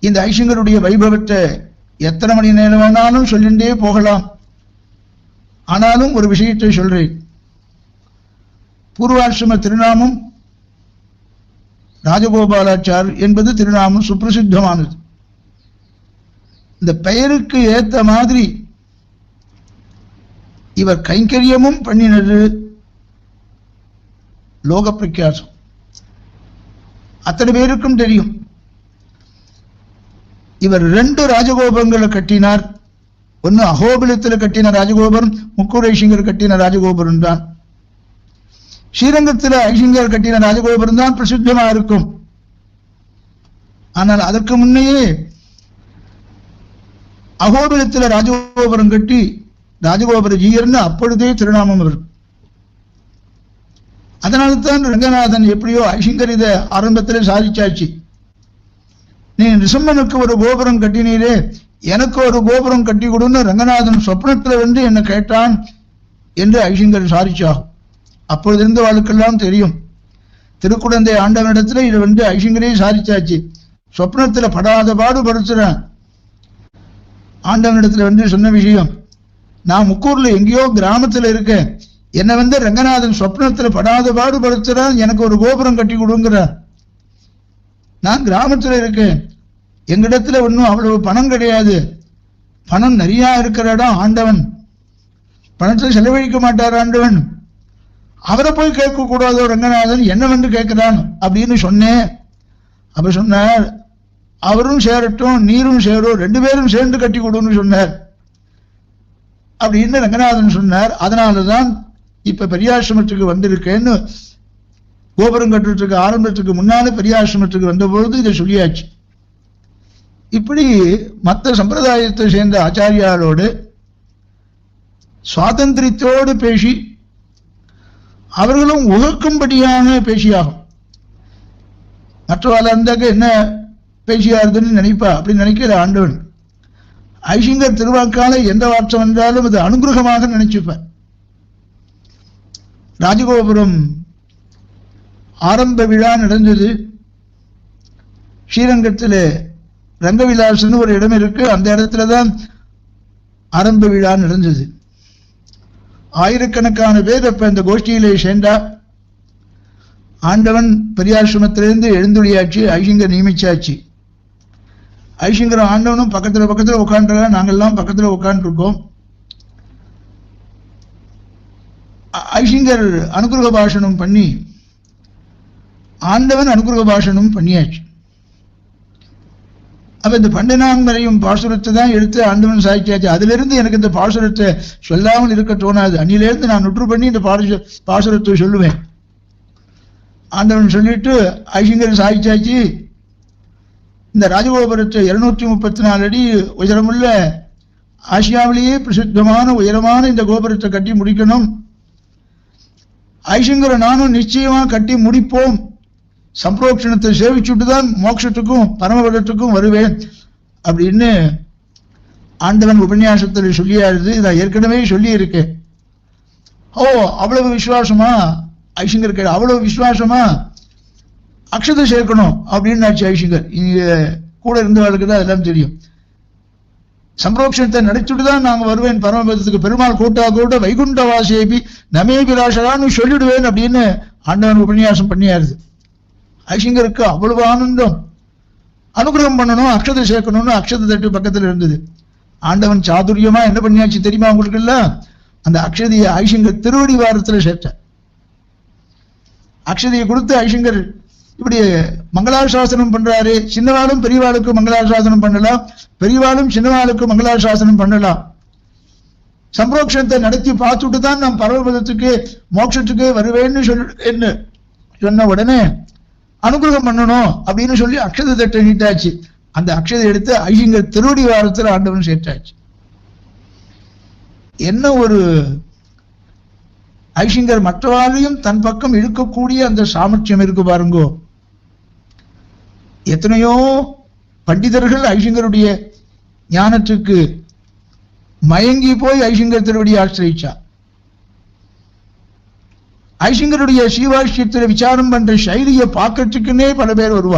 இந்த ஐஷங்கருடைய வைபவத்தை எத்தனை மணி நேரம் வேணாலும் சொல்லிண்டே போகலாம். ஆனாலும் ஒரு விஷயத்தை சொல்றேன். பூர்வாசிரம திருநாமம் ராஜகோபாலாச்சார் என்பது திருநாமம் சுப்பிரசித்தமானது. இந்த பெயருக்கு ஏத்த மாதிரி இவர் கைங்கரியமும் பண்ணினது லோக பிரக்கியாசம் அத்தனை பேருக்கும் தெரியும். இவர் ரெண்டு ராஜகோபுரங்களை கட்டினார். ஒன்னு அகோபிலத்தில் கட்டின ராஜகோபுரம் முக்கூர் ஐசிங்கர் கட்டின ராஜகோபுரம் தான். ஸ்ரீரங்கத்தில் ஐசிங்கர் கட்டின ராஜகோபுரம் தான் பிரசித்தமா இருக்கும். ஆனால் அதற்கு முன்னையே அகோபிலத்தில் ராஜகோபுரம் கட்டி ராஜகோபுர ஜீயர்னு அப்பொழுதே திருநாமம் வரும். அதனால தான் ரங்கநாதன் எப்படியோ ஐசிங்கர் இதை ஆரம்பத்தில் சாதிச்சாச்சு. நீ நிசம்மனுக்கு ஒரு கோபுரம் கட்டினீரே எனக்கு ஒரு கோபுரம் கட்டி கொடுன்னு ரங்கநாதன் சொப்னத்துல வந்து என்ன கேட்டான் என்று ஐசிங்கர் சாரிச்சாகும் அப்பொழுது இருந்த வாழ்க்கெல்லாம் தெரியும். திருக்குழந்தை ஆண்டவனிடத்துல இது வந்து ஐசிங்கரே சாதிச்சாச்சு சொப்னத்தில் படாத பாடு படுத்துறேன். ஆண்டவனிடத்துல வந்து சொன்ன விஷயம் நான் முக்கூர்ல எங்கேயோ கிராமத்துல இருக்கேன். என்னை வந்து ரங்கநாதன் சொப்னத்துல படாத பாடு படுத்துறான் எனக்கு ஒரு கோபுரம் கட்டி கொடுங்கிறேன் நான் கிராமத்தில் இருக்கேன். எங்கிடத்துல ஒன்றும் அவ்வளவு பணம் கிடையாது. பணம் நிறையா இருக்கிற இடம் ஆண்டவன். பணத்தை செலவழிக்க மாட்டார் ஆண்டவன். அவரை போய் கேட்கக்கூடாதோ ரங்கநாதன் என்ன கேட்கிறான் அப்படின்னு சொன்னேன். அப்ப சொன்னார் அவரும் சேரட்டும் நீரும் சேரும் ரெண்டு பேரும் சேர்ந்து கட்டி கொடுன்னு சொன்னார். அப்படின்னு ரங்கநாதன் சொன்னார். அதனாலதான் இப்ப பெரியாசிரமத்துக்கு வந்திருக்கேன்னு கோபுரம் கட்டுறதுக்கு ஆரம்பத்துக்கு முன்னால பெரியாசிரமத்துக்கு வந்தபொழுது இதை சொல்லியாச்சு. இப்படி மற்ற சம்பிரதாயத்தை சேர்ந்த ஆச்சாரியாரோடு சுவாதந்திரத்தோடு பேசி அவர்களும் உகக்கும்படியான பேசியாகும். மற்றவாள் இருந்தாக்க என்ன பேசியாருதுன்னு நினைப்பா? அப்படின்னு நினைக்கிற ஆண்டவன் ஐசிங்கர் திருவாக்கால எந்த வார்த்தை வந்தாலும் அது அனுகிரகமாக நினைச்சுப்பேன் ராஜகோபுரம் ஆரம்ப விழா நடந்தது. ஸ்ரீரங்கத்தில் ரங்கவிலாசன்னு ஒரு இடம் இருக்கு. அந்த இடத்துல தான் ஆரம்ப விழா நடந்தது. ஆயிரக்கணக்கான பேர் அப்ப இந்த கோஷ்டியிலே சேர்ந்தா. ஆண்டவன் பெரியாசிரமத்திலிருந்து எழுந்துளியாச்சு ஐசிங்கர் நியமிச்சாச்சு. ஐசிங்கர் ஆண்டவனும் பக்கத்தில் பக்கத்தில் உட்காந்துருக்கா நாங்கெல்லாம் பக்கத்தில் உட்காந்துருக்கோம் ஐசிங்கர் அனுகிரக பாஷணம் பண்ணி ஆண்டவன் அனுகிரக பாஷணம் பண்ணியாச்சு. அப்போ இந்த பண்டனாங்கரையும் பாசுரத்தை தான் எடுத்து ஆண்டவன் சாய்ச்சியாச்சு அதிலிருந்து எனக்கு இந்த பாசுரத்தை சொல்லாமல் இருக்க தோணாது. அன்னிலேருந்து நான் நுற்று பண்ணி இந்த பாசு பாசுரத்தை சொல்லுவேன். ஆண்டவன் சொல்லிட்டு ஐசிங்கர் சாய்ச்சாச்சு. இந்த ராஜகோபுரத்தை இருநூற்றி முப்பத்தி நாலு அடி உயரமுள்ள ஆசியாவிலேயே பிரசித்தமான உயரமான இந்த கோபுரத்தை கட்டி முடிக்கணும். ஐசிங்கரை நானும் நிச்சயமாக கட்டி முடிப்போம். சம்பரோக்ஷணத்தை சேவிச்சுட்டு தான் மோட்சத்துக்கும் பரமபதத்துக்கும் வருவேன் அப்படின்னு ஆண்டவன் உபன்யாசத்தில் சொல்லியாருது. நான் ஏற்கனவே சொல்லியிருக்கேன் ஓ அவ்வளவு விசுவாசமா? ஐசிங்கர் கேடு அவ்வளவு விசுவாசமா? அக்ஷதை சேர்க்கணும் அப்படின்னு ஆச்சு ஐசிங்கர். இங்க கூட இருந்தவர்களுக்கு தான் எல்லாம் தெரியும். சம்பரோக்ஷணத்தை நடிச்சுட்டு தான் நாங்கள் வருவேன். பரமபதத்துக்கு பெருமாள் கூட்டா கூட வைகுண்ட வாசியபி நமே பிராசரான்னு சொல்லிடுவேன் அப்படின்னு ஆண்டவன் உபன்யாசம் பண்ணியாருது. ஐசிங்கருக்கு அவ்வளவு ஆனந்தம். அனுகிரகம் பண்ணணும் அக்ஷதை சேர்க்கணும்னு அக்ஷதை தட்டு பக்கத்தில் இருந்தது. ஆண்டவன் சாதுரியமா என்ன பண்ணியாச்சு தெரியுமா உங்களுக்கு இல்ல அந்த அக்ஷதியை ஐசிங்கர் திருவடி வாரத்தில் சேர்த்தார். அக்ஷதியை கொடுத்து ஐசிங்கர் இப்படி மங்களாசாசனம் பண்றாரு சின்னவாளும் பெரியவாளுக்கு மங்களாசாசனம் பண்ணலாம் பெரியவாளும் சின்னவாளுக்கு மங்களாசாசனம் பண்ணலாம். சம்பரோக்ஷத்தை நடத்தி பார்த்துட்டு தான் நான் பரவபதத்துக்கு மோட்சத்துக்கு வருவேன்னு சொல் என்ன? சொன்ன உடனே அனுகிரகம் பண்ணணும் அப்படின்னு சொல்லி அக்ஷத தட்டை நீட்டாச்சு. அந்த அக்ஷதை எடுத்து ஐயங்க திருவடி வாரத்தில் ஆண்டவன் சேர்த்தாச்சு. என்ன ஒரு ஐசிங்கர் மற்றவாளையும் தன் பக்கம் இழுக்கக்கூடிய அந்த சாமர்த்தியம் இருக்கு பாருங்கோ. எத்தனையோ பண்டிதர்கள் ஐசிங்கருடைய ஞானத்துக்கு மயங்கி போய் ஐசிங்கர் திருவடி ஆசிரியிச்சா. ஐசிங்கருடைய சீவாஷ்யத்தில் விசாரம் பண்ற சைலியை பார்க்கறதுக்குன்னே பல பேர் வருவா.